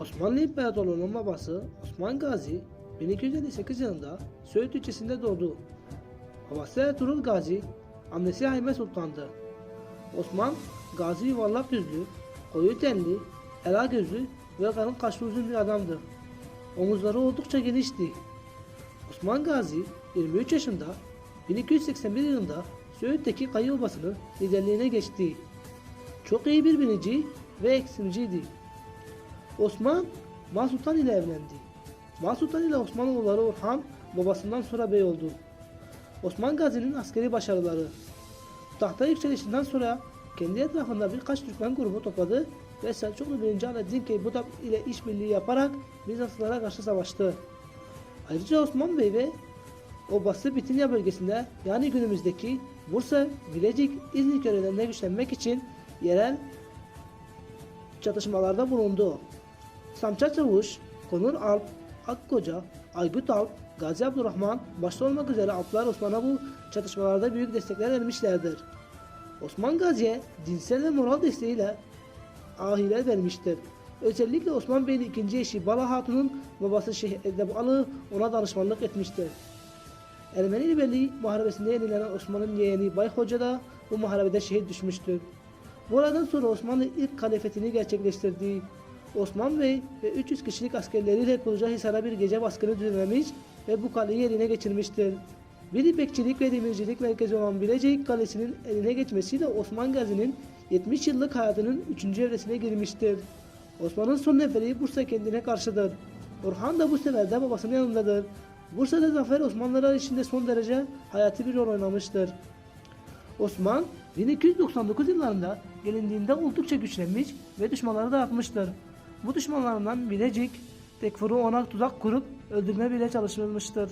Osmanlı İmparatorluğu'nun babası Osman Gazi 1258 yılında Söğüt ilçesinde doğdu. Babası Ertuğrul Gazi, annesi Hayme Sultan'dı. Osman, Gazi yuvarlak yüzlü, koyu tenli, ela gözlü ve kalın kaşlı uzun bir adamdı. Omuzları oldukça genişti. Osman Gazi 23 yaşında 1281 yılında Söğüt'teki Kayı Obası'nın liderliğine geçti. Çok iyi bir binici ve eksimciydi. Osman Mahsultan ile evlendi. Mahsultan ile Osmanoğulları Orhan babasından sonra bey oldu. Osman Gazi'nin askeri başarıları Tahta yükselişinden sonra kendi etrafında birkaç Türkmen grubu topladı ve Selçuklu 1. Alaaddin Keybudak ile işbirliği yaparak Bizanslılara karşı savaştı. Ayrıca Osman Bey ve Obası Bitinya bölgesinde yani günümüzdeki Bursa, Bilecik, İznik yörelerinde güçlenmek için yerel çatışmalarda bulundu. Samça Çavuş, Konur Alp, Akkoca, Aybut Alp, Gazi Abdurrahman başta olmak üzere Alplar Osman'a bu çatışmalarda büyük destekler vermişlerdir. Osman Gazi'ye dinsel ve moral desteğiyle ahiler vermiştir. Özellikle Osman Bey'in ikinci eşi Bala Hatun'un babası Şeyh Edeb Alı ona danışmanlık etmiştir. Ermeni Birliği muharebesinde yenilen Osman'ın yeğeni Bay Hoca da bu muharebede şehit düşmüştür. Buradan sonra Osmanlı ilk halifetini gerçekleştirdi. Osman Bey ve 300 kişilik askerleriyle Kulucahisar'a bir gece baskını düzenlemiş ve bu kaleyi eline geçirmiştir. Bir bekçilik ve demircilik merkezi olan Bilecik Kalesi'nin eline geçmesiyle Osman Gazi'nin 70 yıllık hayatının 3. evresine girmiştir. Osman'ın son neferi Bursa kendine karşıdır. Orhan da bu sefer de babasının yanındadır. Bursa'da zafer Osmanlılar içinde son derece hayati bir rol oynamıştır. Osman 1299 yıllarında gelindiğinde oldukça güçlenmiş ve düşmanları dağıtmıştır. Bu düşmanlarından Bilecik, Tekfur'u ona tuzak kurup öldürme bile çalışılmıştır.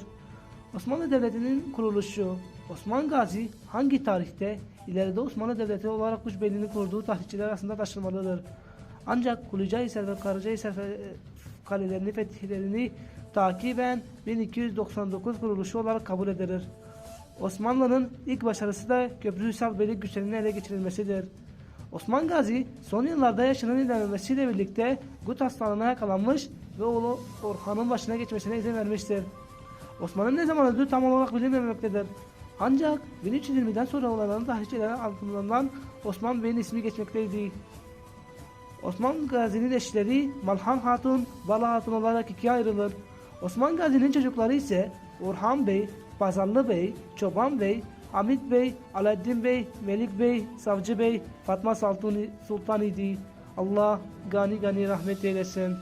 Osmanlı Devleti'nin kuruluşu Osman Gazi hangi tarihte ileride Osmanlı Devleti olarak güç belini kurduğu tarihçiler arasında taşınmalıdır. Ancak Kulucahisar ve Karacahisar fe- kalelerini fetihlerini takiben 1299 kuruluşu olarak kabul edilir. Osmanlı'nın ilk başarısı da Köprüsal Beylik güçlerinin ele geçirilmesidir. Osman Gazi son yıllarda yaşının ilerlemesiyle birlikte gut hastalığına yakalanmış ve oğlu Orhan'ın başına geçmesine izin vermiştir. Osman'ın ne zaman öldüğü tam olarak bilinmemektedir. Ancak 1320'den sonra olanların tarihçilerin altından Osman Bey'in ismi geçmekteydi. Osman Gazi'nin eşleri Malhan Hatun, Bala Hatun olarak ikiye ayrılır. Osman Gazi'nin çocukları ise Orhan Bey, Pazarlı Bey, Çoban Bey, Hamit Bey, Alaaddin Bey, Melik Bey, Savcı Bey, Fatma Sultan idi. Allah gani gani rahmet eylesin.